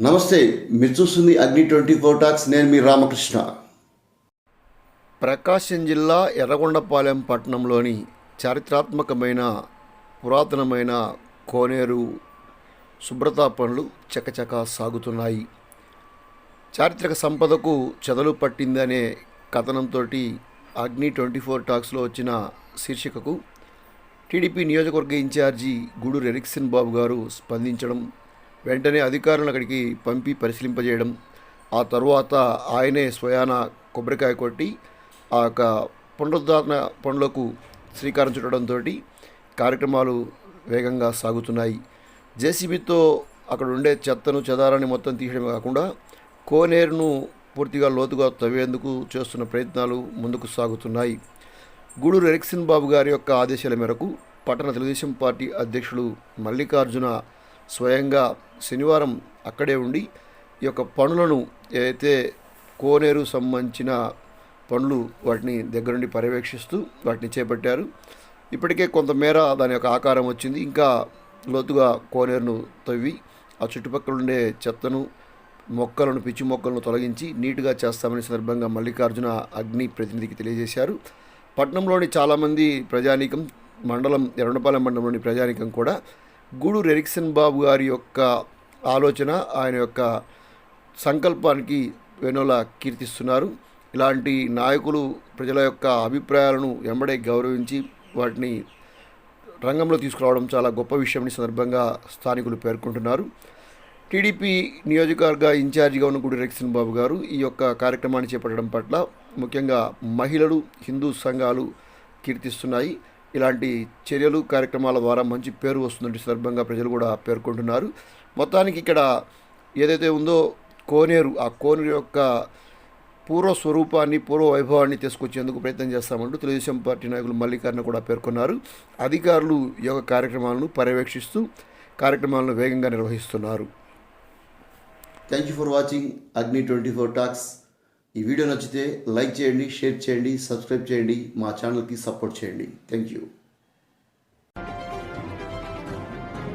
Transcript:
నమస్తే మీరు చూస్తుంది అగ్ని ట్వంటీ ఫోర్ టాక్స్ నేను మీ రామకృష్ణ. ప్రకాశం జిల్లా ఎర్రగొండపాలెం పట్టణంలోని చారిత్రాత్మకమైన పురాతనమైన కోనేరు శుభ్రతా పనులు చకచక సాగుతున్నాయి. చారిత్రక సంపదకు చెదలు పట్టిందనే కథనంతో అగ్ని ట్వంటీ ఫోర్ టాక్స్లో వచ్చిన శీర్షికకు టీడీపీ నియోజకవర్గ ఇన్ఛార్జి గూడూరు ఎరిక్సన్ బాబు గారు స్పందించడం వెంటనే అధికారులను అక్కడికి పంపి పరిశీలింపజేయడం ఆ తర్వాత ఆయనే స్వయాన కొబ్బరికాయ కొట్టి ఆ యొక్క పునరుద్ధరణ పనులకు శ్రీకారం చుట్టడంతో కార్యక్రమాలు వేగంగా సాగుతున్నాయి. జేసీబీతో అక్కడ ఉండే చెత్తను చెదారాన్ని మొత్తం తీయడమే కాకుండా కోనేరును పూర్తిగా లోతుగా తవ్వేందుకు చేస్తున్న ప్రయత్నాలు ముందుకు సాగుతున్నాయి. గూడూరు ఎరిక్సన్ బాబు గారి యొక్క ఆదేశాల మేరకు పట్టణ తెలుగుదేశం పార్టీ అధ్యక్షులు మల్లికార్జున స్వయంగా శనివారం అక్కడే ఉండి ఈ యొక్క పనులను ఏదైతే కోనేరు సంబంధించిన పనులు వాటిని దగ్గరుండి పర్యవేక్షిస్తూ వాటిని చేపట్టారు. ఇప్పటికే కొంతమేర దాని యొక్క ఆకారం వచ్చింది. ఇంకా లోతుగా కోనేరును తవ్వి ఆ చుట్టుపక్కల ఉండే చెత్తను మొక్కలను పిచ్చి మొక్కలను తొలగించి నీట్గా చేస్తామని సందర్భంగా మల్లికార్జున అగ్ని ప్రతినిధికి తెలియజేశారు. పట్టణంలోని చాలామంది ప్రజానీకం మండలం ఎరండపాలెం మండలంలోని ప్రజానీకం కూడా గూడూరు ఎరిక్సన్ బాబు గారి యొక్క ఆలోచన ఆయన యొక్క సంకల్పానికి వెనుల కీర్తిస్తున్నారు. ఇలాంటి నాయకులు ప్రజల యొక్క అభిప్రాయాలను వెంబడే గౌరవించి వాటిని రంగంలో తీసుకురావడం చాలా గొప్ప విషయం సందర్భంగా స్థానికులు పేర్కొంటున్నారు. టీడీపీ నియోజకవర్గ ఇన్ఛార్జిగా ఉన్న గుడి రెక్సిన్ బాబు గారు ఈ యొక్క కార్యక్రమాన్ని చేపట్టడం పట్ల ముఖ్యంగా మహిళలు హిందూ సంఘాలు కీర్తిస్తున్నాయి. ఇలాంటి చర్యలు కార్యక్రమాల ద్వారా మంచి పేరు వస్తుందంటే సందర్భంగా ప్రజలు కూడా పేర్కొంటున్నారు. మొత్తానికి ఇక్కడ ఏదైతే ఉందో కోనేరు ఆ కోనేరు యొక్క పూర్వ స్వరూపాన్ని పూర్వ వైభవాన్ని తీసుకొచ్చేందుకు ప్రయత్నం చేస్తామంటూ తెలుగుదేశం పార్టీ నాయకులు మల్లికార్జున కూడా పేర్కొన్నారు. అధికారులు ఈ యొక్క కార్యక్రమాలను పర్యవేక్షిస్తూ కార్యక్రమాలను వేగంగా నిర్వహిస్తున్నారు. Thank you for watching Agni twenty four talks ఈ వీడియో నచ్చితే లైక్ చేయండి షేర్ చేయండి సబ్స్క్రైబ్ చేయండి మా ఛానల్కి సపోర్ట్ చేయండి. Thank you.